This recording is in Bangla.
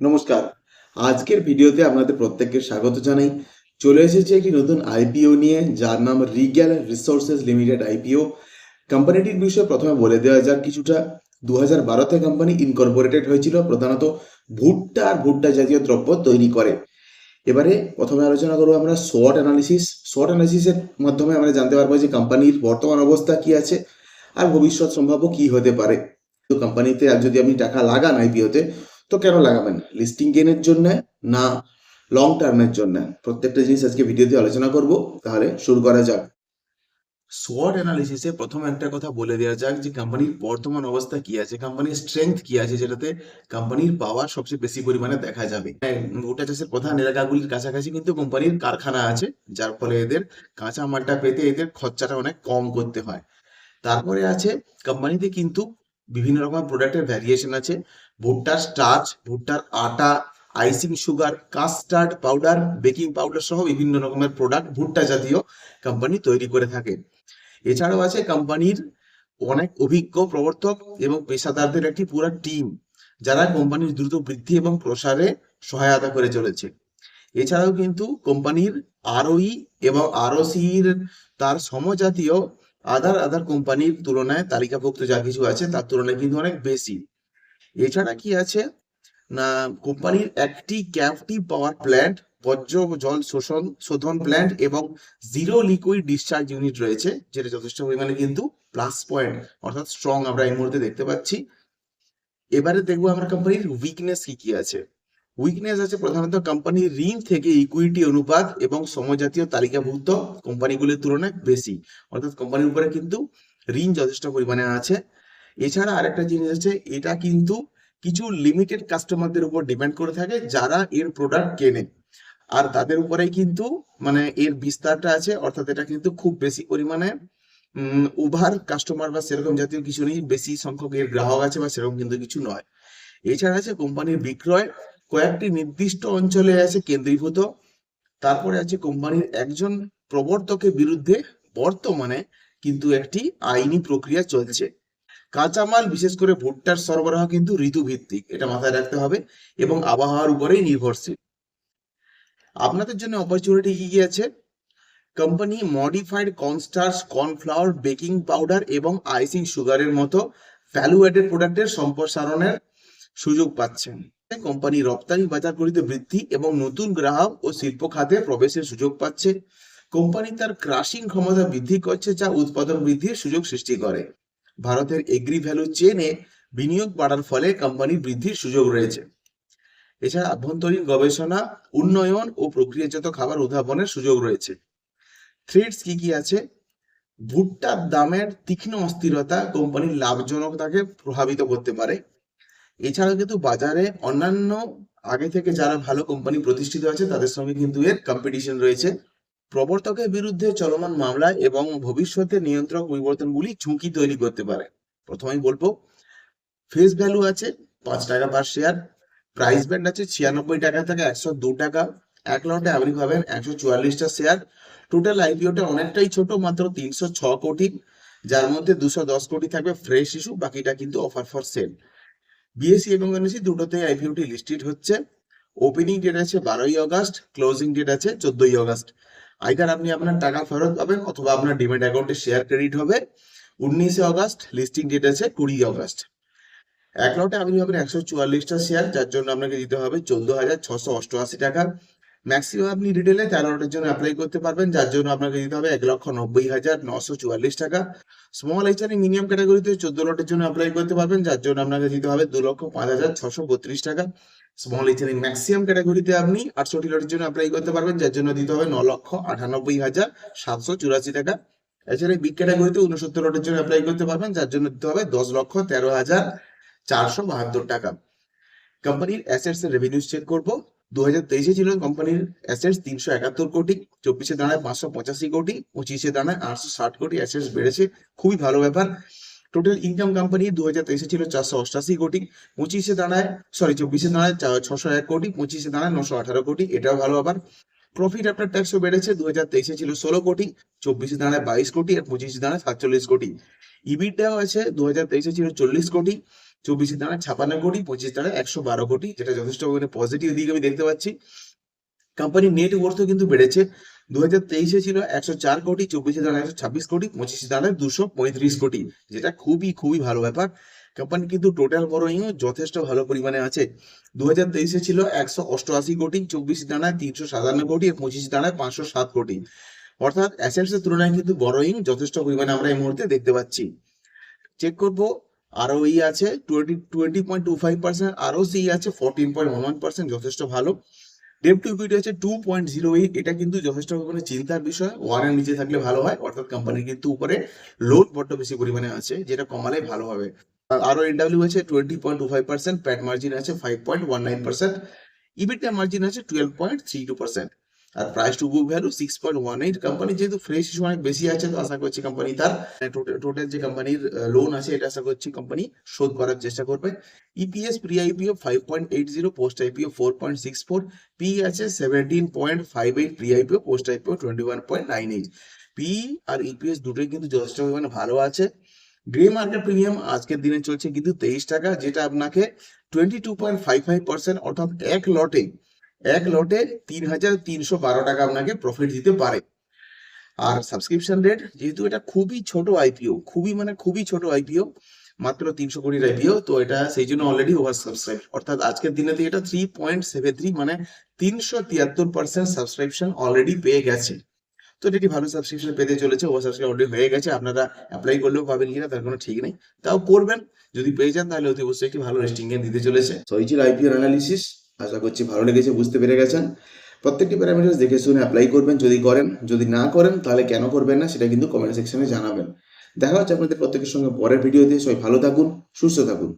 নমস্কার। আজকের ভিডিওতে আপনাদের প্রত্যেককে স্বাগত জানাই। চলে এসেছে একটি নতুন আইপিও নিয়ে, যার নাম রিগ্যাল রিসোর্সেস লিমিটেড আইপিও কোম্পানিটির বিষয়ে প্রথমে বলে দেওয়া যাক কিছুটা। দু হাজার বারোতে কোম্পানি ইনকর্পোরেটেড হয়েছিল, প্রধানত ভুট্টা আর ভুট্টা জাতীয় দ্রব্য তৈরি করে। এবারে প্রথমে আলোচনা করব আমরা শর্ট অ্যানালিসিস শর্ট অ্যানালিসিসের মাধ্যমে আমরা জানতে পারব যে কোম্পানির বর্তমান অবস্থা কি আছে আর ভবিষ্যৎ সম্ভাব্য কি হতে পারে। তো কোম্পানিতে আর যদি আপনি টাকা লাগান আইপিওতে তো কেন লাগাবেন? লিস্টিং গেনের জন্য না লং টার্মের জন্য? প্রত্যেকটা জিনিস আজকে ভিডিওতে আলোচনা করব তাহলে শুরু করা যাক। সোয়াট অ্যানালিসিসে প্রথম একটা কথা বলে দেওয়া যাক যে কোম্পানির বর্তমান অবস্থা কি আছে কোম্পানির স্ট্রেংথ কি আছে যেটাতে কোম্পানির পাওয়ার সবচেয়ে বেশি পরিমাণে দেখা যাবে। হ্যাঁ, ভুট্টা চাষের প্রধান এলাকাগুলির কাছাকাছি কিন্তু কোম্পানির কারখানা আছে যার ফলে এদের কাঁচা মালটা পেতে এদের খরচাটা অনেক কম করতে হয়। তারপরে আছে কোম্পানিতে কিন্তু বিভিন্ন রকম প্রোডাক্টের ভ্যারিয়েশন আছে। ভুট্টার স্টার্চ, ভুট্টার আটা, icing sugar, custard powder, baking powder সহ বিভিন্ন রকমের প্রোডাক্ট ভুট্টা জাতীয় কোম্পানি তৈরি করে থাকে। এছাড়াও আছে কোম্পানির অনেক অভিজ্ঞ প্রবর্তক এবং পেশাদারদের একটি পুরো টিম যারা কোম্পানির দ্রুত বৃদ্ধি এবং প্রসারে সহায়তা করে চলেছে। এছাড়াও কিন্তু কোম্পানির আরওই এবং আরওসির তার সমজাতীয় আদার আদার কোম্পানির তুলনায় তালিকাভুক্ত যা কিছু আছে, তার তুলনায় কিন্তু অনেক বেশি। এছাড়া কি আছে? না, কোম্পানির একটি ক্যাপটিভ পাওয়ার প্ল্যান্ট বর্জ্য জল শোষণ, শোধন প্ল্যান্ট এবং জিরো লিকুইড ডিসচার্জ ইউনিট রয়েছে, যেটা যথেষ্ট পরিমাণে কিন্তু প্লাস পয়েন্ট অর্থাৎ স্ট্রং আমরা এই মুহূর্তে দেখতে পাচ্ছি। এবারে দেখব আমরা কোম্পানির উইকনেস কি কি আছে। উইকনেস আছে প্রধানত কোম্পানির ঋণ থেকে ইকুইটি অনুপাত এবং সমজাতীয় তালিকাভুক্ত কোম্পানিগুলির তুলনায় বেশি, অর্থাৎ কোম্পানির উপরে কিন্তু ঋণ যথেষ্ট পরিমাণে আছে। এছাড়া আরেকটা জিনিস আছে, এটা কিন্তু কিছু লিমিটেড কাস্টমারদের উপর ডিপেন্ড করে থাকে যারা এর প্রোডাক্ট কেনে। আর তাদের উপরেই কিন্তু মানে এর বিস্তারটা আছে, অর্থাৎ এটা কিন্তু খুব বেশি পরিমাণে উভার কাস্টমার বা সেরকম জাতীয় কিছু নেই, বেশি সংখ্যক এর গ্রাহক আছে বা সেরকম কিন্তু কিছু নয়। এছাড়া আছে কোম্পানির বিক্রয়, কয়েকটি নির্দিষ্ট অঞ্চলে আছে কেন্দ্রীভূত, তারপরে আছে কোম্পানির একজন প্রবর্তকের বিরুদ্ধে বর্তমানে কিন্তু একটি আইনি প্রক্রিয়া চলছে। কাঁচামাল, বিশেষ করে ভুট্টার সরবরাহ কিন্তু ঋতুভিত্তিক, এটা মাথায় রাখতে হবে এবং আবহাওয়ার উপরেই নির্ভরশীল। আপনাদের জন্য অপরচুনিটি কি কি আছে? Company modified cornstarch cornflour baking powder এবং আইসিং সুগারের মতো ভ্যালু অ্যাডেড প্রোডাক্টের সম্প্রসারণের সুযোগ পাচ্ছেন। কোম্পানি রপ্তানি বাজারগুলিতে বৃদ্ধি এবং নতুন গ্রাহক ও শিল্প খাতে প্রবেশের সুযোগ পাচ্ছে। কোম্পানি তার ক্রাশিং ক্ষমতা বৃদ্ধি করছে, যা উৎপাদন বৃদ্ধির সুযোগ সৃষ্টি করে। ভারতের এগ্রি ভ্যালু চেনে বিনিয়োগ বাড়ার ফলে কোম্পানির বৃদ্ধির সুযোগ রয়েছে। এছাড়া আভ্যন্তরীণ গবেষণা, উন্নয়ন ও প্রক্রিয়াজাত খাবার উদ্ভাবনের সুযোগ রয়েছে। থ্রেডস কি কি আছে? ভুট্টার দামের তীক্ষ্ণ অস্থিরতা কোম্পানির লাভজনকতাকে প্রভাবিত করতে পারে। এছাড়া কিন্তু বাজারে অন্যান্য, আগে থেকে যারা ভালো কোম্পানি প্রতিষ্ঠিত আছে, তাদের সঙ্গে কিন্তু এর কম্পিটিশন রয়েছে। প্রবর্তকের বিরুদ্ধে চলমান মামলা এবং ভবিষ্যতে নিয়ন্ত্রক পরিবর্তনগুলি ঝুঁকি তৈরি করতে পারে। প্রথমেই বলব ফেস ভ্যালু আছে পাঁচ টাকা পার শেয়ার প্রাইস ব্যান্ড আছে ছিয়ানব্বই টাকা থেকে একশো দু টাকা, এক লটে আপনি পাবেন একশো চুয়াল্লিশটা শেয়ার টোটাল আইপিওটা অনেকটাই ছোট, মাত্র তিনশো ছ কোটি, যার মধ্যে দুশো দশ কোটি থাকবে ফ্রেশ ইস্যু বাকিটা কিন্তু অফার ফর সেল বিএসসি এবং এনএসসি দুটোতে আইপিওটি লিস্টেড হচ্ছে। ওপেনিং ডেট আছে বারোই আগস্ট ক্লোজিং ডেট আছে চোদ্দই আগস্ট। আইকার, আপনি আপনার টাকা ফেরত পাবেন অথবা আপনার ডিমেট অ্যাকাউন্টে শেয়ার ক্রেডিট হবে। উনিশে আগস্ট লিস্টিং ডেট আছে কুড়ি আগস্ট। এক লটে আপনি পাবেন একশো চুয়াল্লিশটা শেয়ার যার জন্য আপনাকে দিতে হবে চোদ্দ হাজার ছশো অষ্টআশি টাকা। ম্যাক্সিমাম আপনি রিটেলে তেরো লটের জন্য অ্যাপ্লাই করতে পারবেন, যার জন্য আপনাকে দিতে হবে এক লক্ষ নব্বই হাজার নশো চুয়াল্লিশ টাকা। স্মল এইচআরই মিনিমাম ক্যাটাগরিতে চোদ্দ লটের জন্য অ্যাপ্লাই করতে পারবেন, যার জন্য আপনাকে দিতে হবে দু লক্ষ পাঁচ হাজার ছশো বত্রিশ টাকা। স্মল এইচআরই ম্যাক্সিমাম ক্যাটাগরিতে আপনি আটষট্টি লটের জন্য অ্যাপ্লাই করতে পারবেন, যার জন্য দিতে হবে ন লক্ষ আটানব্বই হাজার সাতশো চুরাশি টাকা। এছাড়া বিগ ক্যাটাগরিতে উনসত্তর লটের জন্য অ্যাপ্লাই করতে পারবেন, যার জন্য দিতে হবে দশ লক্ষ তেরো হাজার চারশো বাহাত্তর টাকা। কোম্পানির অ্যাসেটস এর রেভিনিউ চেক করব। দু তেইশে ছিল কোম্পানির অ্যাসেটস তিনশো একাত্তর কোটি, চব্বিশে দাঁড়ায় পাঁচশো পঁচাশি কোটি, পঁচিশে দাঁড়ায় আটশো ষাট কোটি, অ্যাসেটস বেড়েছে। খুবই ভালো ব্যাপার। টোটাল ইনকাম কোম্পানি দু হাজার তেইশে ছিল চারশো অষ্টাশি কোটি, পঁচিশে দাঁড়ায় সরি চব্বিশে দাঁড়ায় ছশো এক কোটি, পঁচিশে দাঁড়ায় নশো আঠারো কোটি, এটাও ভালো ব্যাপার। প্রফিট আফটার ট্যাক্সও বেড়েছে দু হাজার তেইশে ছিল ষোলো কোটি, চব্বিশে দাঁড়ায় বাইশ কোটি, আর পঁচিশে দাঁড়ায় সাতচল্লিশ কোটি। ইবিটাও আছে দু হাজার তেইশে ছিল চল্লিশ কোটি চব্বিশে দাঁড়ায় ছাপান্ন কোটি, পঁচিশ দাঁড়ায় একশো বারো কোটি, যেটা যথেষ্ট পরিমাণে পজিটিভ দিক আমি দেখতে পাচ্ছি। কোম্পানির নেট ওয়ার্থও কিন্তু বেড়েছে। দু হাজার তেইশে ছিল একশো চার কোটি, চব্বিশে দাঁড়ায় একশো ছাব্বিশ কোটি, পঁচিশে দাঁড়ায় দুশো পঁয়ত্রিশ কোটি, যেটা খুবই খুবই ভালো ব্যাপার। কোম্পানি কিন্তু টোটাল বড়োইও যথেষ্ট ভালো পরিমাণে আছে। দু হাজার তেইশে ছিল একশো অষ্টআশি কোটি, চব্বিশ দাঁড়ায় তিনশো সাতান্ন কোটি, আর পঁচিশে দাঁড়ায় পাঁচশো সাত কোটি। অর্থাৎ অ্যাসেটস এর তুলনায় কিন্তু বড়োইং যথেষ্ট পরিমাণে আমরা এই মুহূর্তে দেখতে পাচ্ছি। চেক করব আরও ই আছে twenty twenty point two five percent ROCE আছে ফোরটিন পয়েন্ট ওয়ান পার্সেন্ট যথেষ্ট ভালো। ডেপ টু ইকুইটি হচ্ছে টু পয়েন্ট জিরো এইট এটা কিন্তু যথেষ্ট পরিমাণে চিন্তার বিষয়। ওয়ানের নিচে থাকলে ভালো হয়, অর্থাৎ কোম্পানির কিন্তু উপরে লোড বড্ড বেশি পরিমাণে আছে, যেটা কমালে ভালো হবে। আর আরও এনডাব্লিউ আছে twenty point two five percent PAT margin আছে five point one nine percent EBITDA margin আছে twelve point three two percent R price to book value six point one eight company যেহেতু ফ্রেশ ইস্যু অনেক বেশি আছে, তো আশা করছি কোম্পানি তার টোটাল যে কোম্পানির লোন আছে, এটা আশা করছি কোম্পানি শোধ করার চেষ্টা করবে। EPS pre IPO five point eight zero post IPO four point six four P আছে seventeen point five eight pre IPO post IPO twenty one point nine eight P আর ইপিএস দুটোই কিন্তু যথেষ্ট পরিমাণে ভালো আছে। গ্রে মার্কেট প্রিমিয়াম আজকের দিনে চলছে কিন্তু তেইশ টাকা, যেটা আপনাকে twenty two point five five percent অর্থাৎ এক লটে এক লটে তিন হাজার তিনশো বারো টাকা আপনাকে প্রফিট দিতে পারে। আর সাবস্ক্রিপশন রেট যেহেতু এটা খুবই ছোট আইপিও খুবই মানে খুবই ছোট আইপিও মাত্র তিনশো কোটির আইপিও তো এটা সেই জন্য অলরেডি ওভার সাবস্ক্রাইব অর্থাৎ আজকের দিনে এটা থ্রি পয়েন্ট সেভেন থ্রি মানে তিনশো তিয়াত্তর পার্সেন্ট সাবস্ক্রিপশন অলরেডি পেয়ে গেছে। তো এটি ভালো সাবস্ক্রিপশন পেতে চলেছে ওভার সাবস্ক্রাইব অলরেডি হয়ে গেছে, আপনারা অ্যাপ্লাই করলেও পাবেন কিনা তার কোনো ঠিক নেই। তাও করবেন, যদি পেয়ে যান তাহলে অতি অবশ্যই একটি ভালো রেস্টিং দিতে চলেছে। ছিল আইপিওর অ্যানালিসিস আশা করছি ভালো লেগেছে, বুঝতে পেরে গেছেন। প্রত্যেকটি প্যারামিটার দেখে শুনে অ্যাপ্লাই করবেন, যদি করেন, যদি না করেন, তাহলে কেন করবেন না, সেটা কিন্তু কমেন্ট সেকশনে জানাবেন। দেখা হচ্ছে আপনাদের প্রত্যেকের সঙ্গে পরের ভিডিওতে সবাই ভালো থাকুন, সুস্থ থাকুন।